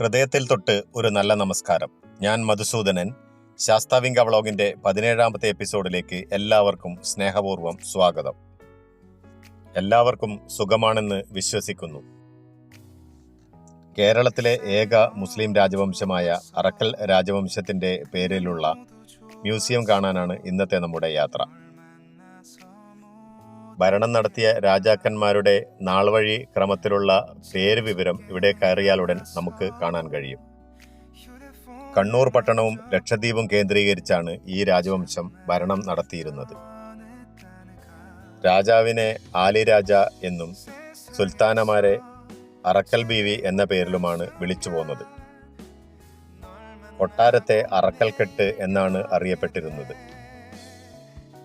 ഹൃദയത്തിൽ തൊട്ട് ഒരു നല്ല നമസ്കാരം. ഞാൻ മധുസൂദനൻ. ശാസ്താവിംഗ വ്ളോഗിന്റെ പതിനേഴാമത്തെ എപ്പിസോഡിലേക്ക് എല്ലാവർക്കും സ്നേഹപൂർവം സ്വാഗതം. എല്ലാവർക്കും സുഖമാണെന്ന് വിശ്വസിക്കുന്നു. കേരളത്തിലെ ഏക മുസ്ലിം രാജവംശമായ അറക്കൽ രാജവംശത്തിന്റെ പേരിലുള്ള മ്യൂസിയം കാണാനാണ് ഇന്നത്തെ നമ്മുടെ യാത്ര. ഭരണം നടത്തിയ രാജാക്കന്മാരുടെ നാൾവഴി ക്രമത്തിലുള്ള പേര് വിവരം ഇവിടെ കയറിയാലുടൻ നമുക്ക് കാണാൻ കഴിയും. കണ്ണൂർ പട്ടണവും ലക്ഷദ്വീപും കേന്ദ്രീകരിച്ചാണ് ഈ രാജവംശം ഭരണം നടത്തിയിരുന്നത്. രാജാവിനെ ആലി രാജ എന്നും സുൽത്താനമാരെ അറക്കൽ ബീവി എന്ന പേരിലുമാണ് വിളിച്ചു പോന്നത്. കൊട്ടാരത്തെ അറക്കൽക്കെട്ട് എന്നാണ് അറിയപ്പെട്ടിരുന്നത്.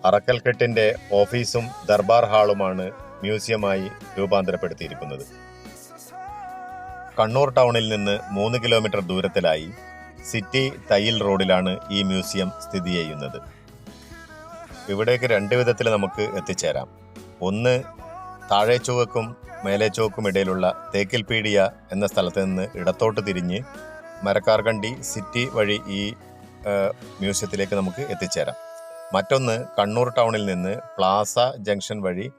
അറക്കൽക്കെട്ടിന്റെ ഓഫീസും ദർബാർ ഹാളുമാണ് മ്യൂസിയമായി രൂപാന്തരപ്പെടുത്തിയിരിക്കുന്നത്. കണ്ണൂർ ടൗണിൽ നിന്ന് മൂന്ന് കിലോമീറ്റർ ദൂരത്തിലായി സിറ്റി തയ്യിൽ റോഡിലാണ് ഈ മ്യൂസിയം സ്ഥിതി ചെയ്യുന്നത്. ഇവിടേക്ക് രണ്ട് വിധത്തിൽ നമുക്ക് എത്തിച്ചേരാം. ഒന്ന് താഴെ ചുവക്കും മേലെ ചുവക്കും ഇടയിലുള്ള തേക്കിൽപീഡിയ എന്ന സ്ഥലത്ത് നിന്ന് ഇടത്തോട്ട് തിരിഞ്ഞ് മരക്കാർകണ്ടി സിറ്റി വഴി ഈ മ്യൂസിയത്തിലേക്ക് നമുക്ക് എത്തിച്ചേരാം. മറ്റൊന്ന് കണ്ണൂർ ടൗണിൽ നിന്ന് പ്ലാസ ജംഗ്ഷൻ വഴി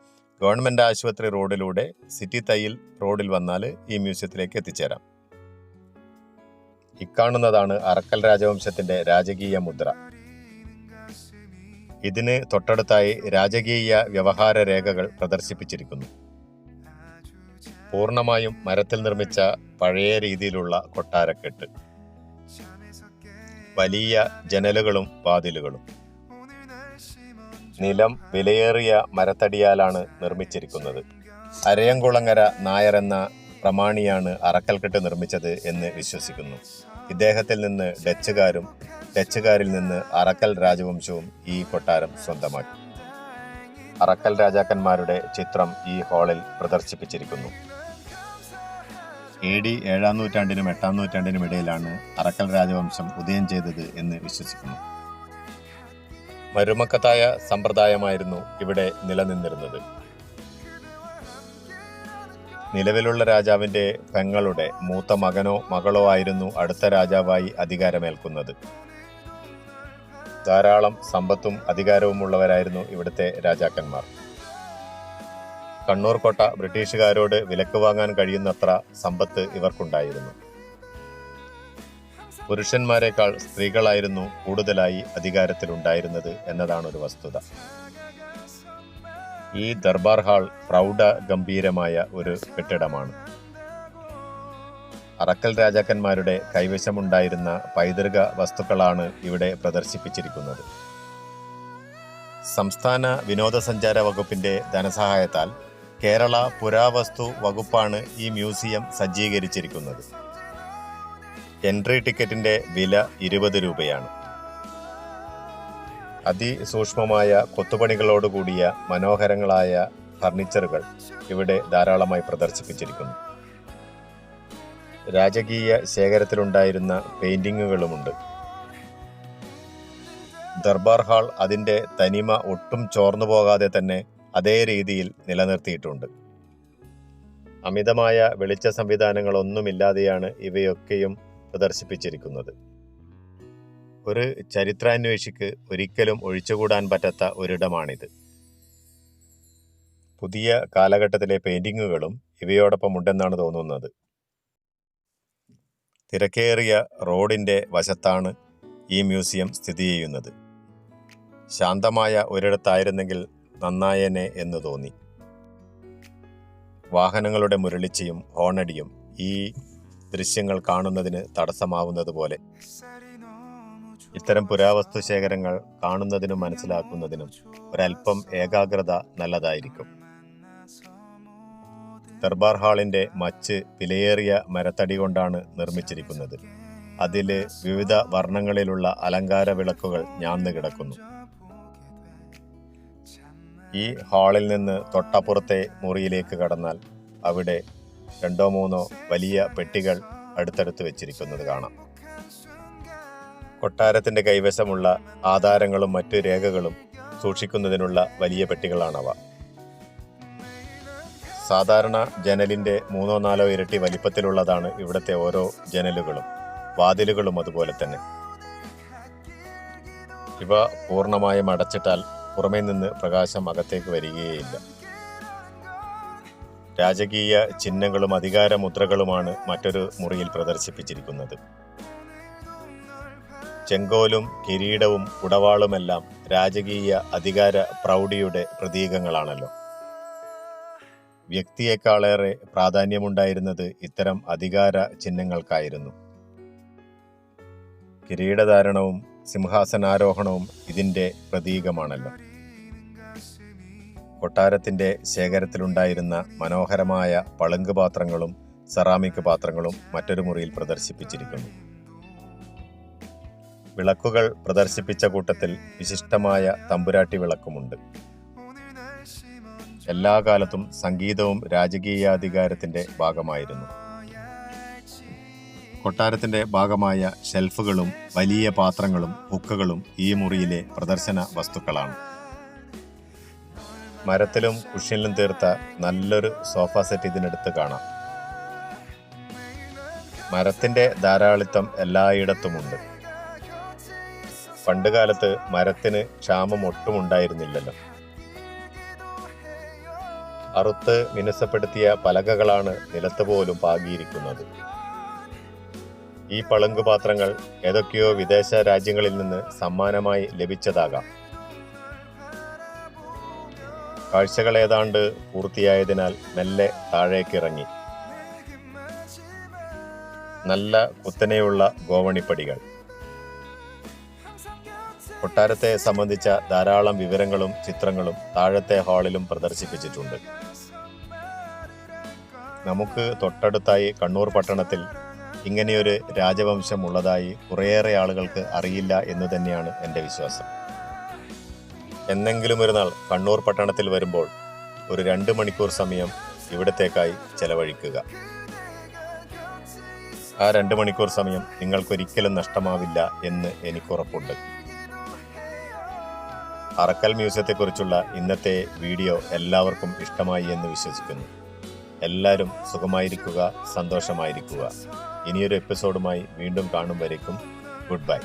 ഗവൺമെന്റ് ആശുപത്രി റോഡിലൂടെ സിറ്റി തയ്യിൽ റോഡിൽ വന്നാൽ ഈ മ്യൂസിയത്തിലേക്ക് എത്തിച്ചേരാം. ഇക്കാണുന്നതാണ് അറക്കൽ രാജവംശത്തിന്റെ രാജകീയ മുദ്ര. ഇതിന് തൊട്ടടുത്തായി രാജകീയ വ്യവഹാര രേഖകൾ പ്രദർശിപ്പിച്ചിരിക്കുന്നു. പൂർണമായും മരത്തിൽ നിർമ്മിച്ച പഴയ രീതിയിലുള്ള കൊട്ടാരക്കെട്ട്. വലിയ ജനലുകളും വാതിലുകളും. നിലം വിലയേറിയ മരത്തടിയാലാണ് നിർമ്മിച്ചിരിക്കുന്നത്. അരയങ്കുളങ്ങര നായർ എന്ന പ്രമാണിയാണ് അറക്കൽക്കെട്ട് നിർമ്മിച്ചത് എന്ന് വിശ്വസിക്കുന്നു. ഇദ്ദേഹത്തിൽ നിന്ന് ഡച്ചുകാരും ഡച്ചുകാരിൽ നിന്ന് അറക്കൽ രാജവംശവും ഈ കൊട്ടാരം സ്വന്തമാക്കി. അറക്കൽ രാജാക്കന്മാരുടെ ചിത്രം ഈ ഹാളിൽ പ്രദർശിപ്പിച്ചിരിക്കുന്നു. എ ഡി ഏഴാം നൂറ്റാണ്ടിനും എട്ടാം നൂറ്റാണ്ടിനും ഇടയിലാണ് അറക്കൽ രാജവംശം ഉദയം ചെയ്തത് എന്ന് വിശ്വസിക്കുന്നു. മരുമക്കത്തായ സമ്പ്രദായമായിരുന്നു ഇവിടെ നിലനിന്നിരുന്നത്. നിലവിലുള്ള രാജാവിന്റെ പെങ്ങളുടെ മൂത്ത മകനോ മകളോ ആയിരുന്നു അടുത്ത രാജാവായി അധികാരമേൽക്കുന്നത്. ധാരാളം സമ്പത്തും അധികാരവുമുള്ളവരായിരുന്നു ഇവിടുത്തെ രാജാക്കന്മാർ. കണ്ണൂർ കോട്ട ബ്രിട്ടീഷുകാരോട് വിലക്ക് വാങ്ങാൻ കഴിയുന്നത്ര സമ്പത്ത് ഇവർക്കുണ്ടായിരുന്നു. പുരുഷന്മാരെക്കാൾ സ്ത്രീകളായിരുന്നു കൂടുതലായി അധികാരത്തിലുണ്ടായിരുന്നത് എന്നതാണ് ഒരു വസ്തുത. ഈ ദർബാർ ഹാൾ പ്രൗഢ ഗംഭീരമായ ഒരു കെട്ടിടമാണ്. അറക്കൽ രാജാക്കന്മാരുടെ കൈവശമുണ്ടായിരുന്ന പൈതൃക വസ്തുക്കളാണ് ഇവിടെ പ്രദർശിപ്പിച്ചിരിക്കുന്നത്. സംസ്ഥാന വിനോദസഞ്ചാര വകുപ്പിന്റെ ധനസഹായത്താൽ കേരള പുരാവസ്തു വകുപ്പാണ് ഈ മ്യൂസിയം സജ്ജീകരിച്ചിരിക്കുന്നത്. എൻട്രി ടിക്കറ്റിന്റെ വില ഇരുപത് രൂപയാണ്. അതിസൂക്ഷ്മമായ കൊത്തുപണികളോടുകൂടിയ മനോഹരങ്ങളായ ഫർണിച്ചറുകൾ ഇവിടെ ധാരാളമായി പ്രദർശിപ്പിച്ചിരിക്കുന്നു. രാജകീയ ശേഖരത്തിലുണ്ടായിരുന്ന പെയിന്റിങ്ങുകളുമുണ്ട്. ദർബാർ ഹാൾ അതിന്റെ തനിമ ഒട്ടും ചോർന്നു പോകാതെ തന്നെ അതേ രീതിയിൽ നിലനിർത്തിയിട്ടുണ്ട്. അമിതമായ വെളിച്ച സംവിധാനങ്ങളൊന്നുമില്ലാതെയാണ് ഇവയൊക്കെയും പ്രദർശിപ്പിച്ചിരിക്കുന്നത്. ഒരു ചരിത്രാന്വേഷിക്ക് ഒരിക്കലും ഒഴിച്ചുകൂടാൻ പറ്റാത്ത ഒരിടമാണിത്. പുതിയ കാലഘട്ടത്തിലെ പെയിന്റിങ്ങുകളും ഇവയോടൊപ്പം ഉണ്ടെന്നാണ് തോന്നുന്നത്. തിരക്കേറിയ റോഡിന്റെ വശത്താണ് ഈ മ്യൂസിയം സ്ഥിതി ചെയ്യുന്നത്. ശാന്തമായ ഒരിടത്തായിരുന്നെങ്കിൽ നന്നായേനെ എന്ന് തോന്നി. വാഹനങ്ങളുടെ മുരളിച്ചയും ഹോണടിയും ഈ ദൃശ്യങ്ങൾ കാണുന്നതിന് തടസ്സമാവുന്നത് പോലെ ഇത്തരം പുരാവസ്തു ശേഖരങ്ങൾ കാണുന്നതിനും മനസ്സിലാക്കുന്നതിനും ഒരല്പം ഏകാഗ്രത നല്ലതായിരിക്കും. ദർബാർ ഹാളിന്റെ മച്ച് വിലയേറിയ മരത്തടി കൊണ്ടാണ് നിർമ്മിച്ചിരിക്കുന്നത്. അതിൽ വിവിധ വർണങ്ങളിലുള്ള അലങ്കാര വിളക്കുകൾ ഞാന്ന് കിടക്കുന്നു. ഈ ഹാളിൽ നിന്ന് തൊട്ടപ്പുറത്തെ മുറിയിലേക്ക് കടന്നാൽ അവിടെ രണ്ടോ മൂന്നോ വലിയ പെട്ടികൾ അടുത്തടുത്ത് വെച്ചിരിക്കുന്നത് കാണാം. കൊട്ടാരത്തിന്റെ കൈവശമുള്ള ആധാരങ്ങളും മറ്റു രേഖകളും സൂക്ഷിക്കുന്നതിനുള്ള വലിയ പെട്ടികളാണവ. സാധാരണ ജനലിന്റെ മൂന്നോ നാലോ ഇരട്ടി വലിപ്പത്തിലുള്ളതാണ് ഇവിടുത്തെ ഓരോ ജനലുകളും വാതിലുകളും അതുപോലെ തന്നെ. ഇവ പൂർണമായും അടച്ചിട്ടാൽ പുറമേ നിന്ന് പ്രകാശം അകത്തേക്ക് വരികയില്ല രാജകീയ ചിഹ്നങ്ങളും അധികാരമുദ്രകളുമാണ് മറ്റൊരു മുറിയിൽ പ്രദർശിപ്പിച്ചിരിക്കുന്നത്. ചെങ്കോലും കിരീടവും കുടവാളുമെല്ലാം രാജകീയ അധികാര പ്രൗഢിയുടെ പ്രതീകങ്ങളാണല്ലോ. വ്യക്തിയേക്കാളേറെ പ്രാധാന്യമുണ്ടായിരുന്നത് ഇത്തരം അധികാര ചിഹ്നങ്ങൾക്കായിരുന്നു. കിരീടധാരണവും സിംഹാസനാരോഹണവും ഇതിന്റെ പ്രതീകമാണല്ലോ. കൊട്ടാരത്തിന്റെ ശേഖരത്തിലുണ്ടായിരുന്ന മനോഹരമായ പളുങ്ക് പാത്രങ്ങളും സെറാമിക് പാത്രങ്ങളും മറ്റൊരു മുറിയിൽ പ്രദർശിപ്പിച്ചിരിക്കുന്നു. വിളക്കുകൾ പ്രദർശിപ്പിച്ച കൂട്ടത്തിൽ വിശിഷ്ടമായ തമ്പുരാട്ടി വിളക്കുമുണ്ട്. എല്ലാ കാലത്തും സംഗീതവും രാജകീയാധികാരത്തിന്റെ ഭാഗമായിരുന്നു. കൊട്ടാരത്തിന്റെ ഭാഗമായ ഷെൽഫുകളും വലിയ പാത്രങ്ങളും ഹുക്കുകളും ഈ മുറിയിലെ പ്രദർശന വസ്തുക്കളാണ്. മരത്തിലും കുഷ്യനിലും തീർത്ത നല്ലൊരു സോഫ സെറ്റ് ഇതിനടുത്ത് കാണാം. മരത്തിന്റെ ധാരാളിത്തം എല്ലായിടത്തുമുണ്ട്. പണ്ടുകാലത്ത് മരത്തിന് ക്ഷാമം ഒട്ടും ഉണ്ടായിരുന്നില്ലല്ലോ. അറുത്ത് മിനുസപ്പെടുത്തിയ പലകകളാണ് നിലത്ത് പോലും പാകിയിരിക്കുന്നത്. ഈ പളുങ്കുപാത്രങ്ങൾ ഏതൊക്കെയോ വിദേശ രാജ്യങ്ങളിൽ നിന്ന് സമ്മാനമായി ലഭിച്ചതാകാം. കാഴ്ചകൾ ഏതാണ്ട് പൂർത്തിയായതിനാൽ മെല്ലെ താഴേക്കിറങ്ങി. നല്ല കുത്തനെയുള്ള ഗോവണിപ്പടികൾ. കൊട്ടാരത്തെ സംബന്ധിച്ച ധാരാളം വിവരങ്ങളും ചിത്രങ്ങളും താഴത്തെ ഹാളിലും പ്രദർശിപ്പിച്ചിട്ടുണ്ട്. നമുക്ക് തൊട്ടടുത്തായി കണ്ണൂർ പട്ടണത്തിൽ ഇങ്ങനെയൊരു രാജവംശം ഉള്ളതായി കുറേയേറെ ആളുകൾക്ക് അറിയില്ല എന്ന് തന്നെയാണ് എന്റെ വിശ്വാസം. എന്നെങ്കിലും ഒരു നാൾ കണ്ണൂർ പട്ടണത്തിൽ വരുമ്പോൾ ഒരു രണ്ട് മണിക്കൂർ സമയം ഇവിടത്തേക്കായി ചെലവഴിക്കുക. ആ രണ്ട് മണിക്കൂർ സമയം നിങ്ങൾക്കൊരിക്കലും നഷ്ടമാവില്ല എന്ന് എനിക്ക് ഉറപ്പുണ്ട് അറക്കൽ മ്യൂസിയത്തെക്കുറിച്ചുള്ള ഇന്നത്തെ വീഡിയോ എല്ലാവർക്കും ഇഷ്ടമായി എന്ന് വിശ്വസിക്കുന്നു. എല്ലാവരും സുഖമായിരിക്കുക സന്തോഷമായിരിക്കുക. ഇനിയൊരു എപ്പിസോഡുമായി വീണ്ടും കാണും വരേക്കും. Good bye.